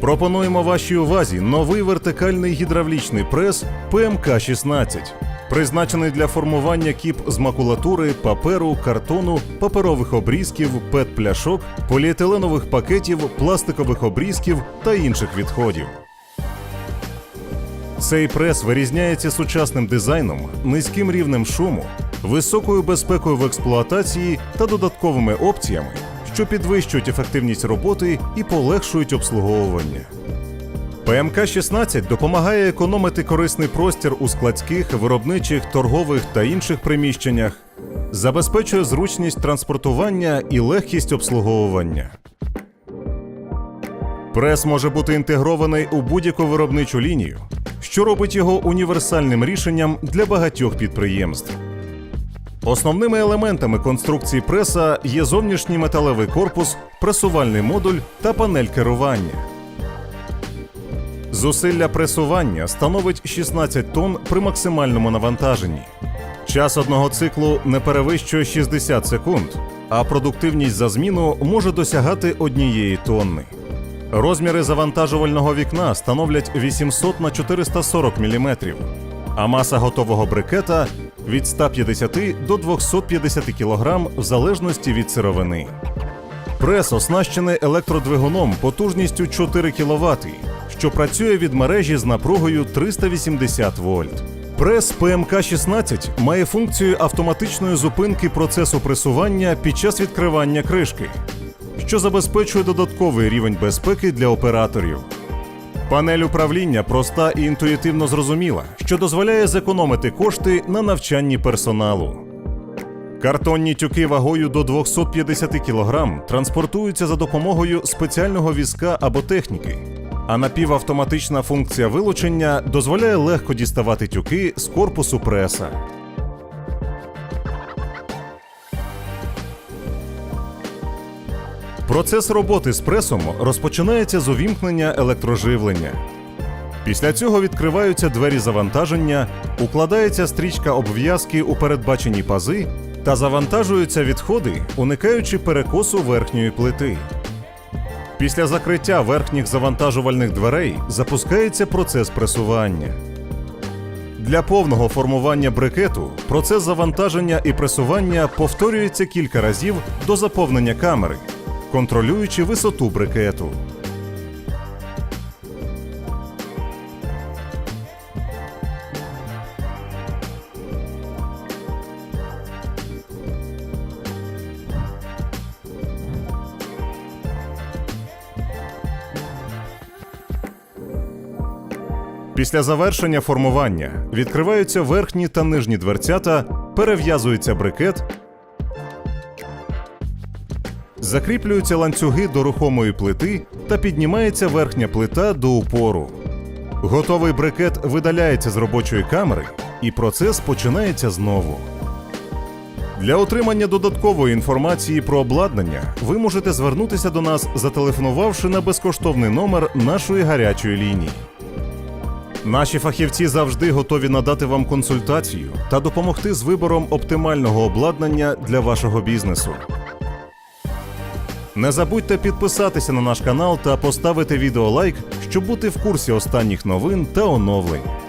Пропонуємо вашій увазі новий вертикальний гідравлічний прес ПМК-16, призначений для формування кіп з макулатури, паперу, картону, паперових обрізків, пет-пляшок, поліетиленових пакетів, пластикових обрізків та інших відходів. Цей прес вирізняється сучасним дизайном, низьким рівнем шуму, високою безпекою в експлуатації та додатковими опціями, що підвищують ефективність роботи і полегшують обслуговування. ПМК-16 допомагає економити корисний простір у складських, виробничих, торгових та інших приміщеннях, забезпечує зручність транспортування і легкість обслуговування. Прес може бути інтегрований у будь-яку виробничу лінію, що робить його універсальним рішенням для багатьох підприємств. Основними елементами конструкції преса є зовнішній металевий корпус, пресувальний модуль та панель керування. Зусилля пресування становить 16 тонн при максимальному навантаженні. Час одного циклу не перевищує 60 секунд, а продуктивність за зміну може досягати однієї тонни. Розміри завантажувального вікна становлять 800 на 440 мм, а маса готового брикета від 150 до 250 кг в залежності від сировини. Прес оснащений електродвигуном потужністю 4 кВт, що працює від мережі з напругою 380 вольт. Прес ПМК-16 має функцію автоматичної зупинки процесу пресування під час відкривання кришки, що забезпечує додатковий рівень безпеки для операторів. Панель управління проста і інтуїтивно зрозуміла, що дозволяє зекономити кошти на навчанні персоналу. Картонні тюки вагою до 250 кг транспортуються за допомогою спеціального візка або техніки, а напівавтоматична функція вилучення дозволяє легко діставати тюки з корпусу преса. Процес роботи з пресом розпочинається з увімкнення електроживлення. Після цього відкриваються двері завантаження, укладається стрічка обв'язки у передбачені пази та завантажуються відходи, уникаючи перекосу верхньої плити. Після закриття верхніх завантажувальних дверей запускається процес пресування. Для повного формування брикету процес завантаження і пресування повторюється кілька разів до заповнення камери, контролюючи висоту брикету. Після завершення формування відкриваються верхні та нижні дверцята, перев'язується брикет, закріплюються ланцюги до рухомої плити та піднімається верхня плита до упору. Готовий брикет видаляється з робочої камери, і процес починається знову. Для отримання додаткової інформації про обладнання ви можете звернутися до нас, зателефонувавши на безкоштовний номер нашої гарячої лінії. Наші фахівці завжди готові надати вам консультацію та допомогти з вибором оптимального обладнання для вашого бізнесу. Не забудьте підписатися на наш канал та поставити відео лайк, щоб бути в курсі останніх новин та оновлень.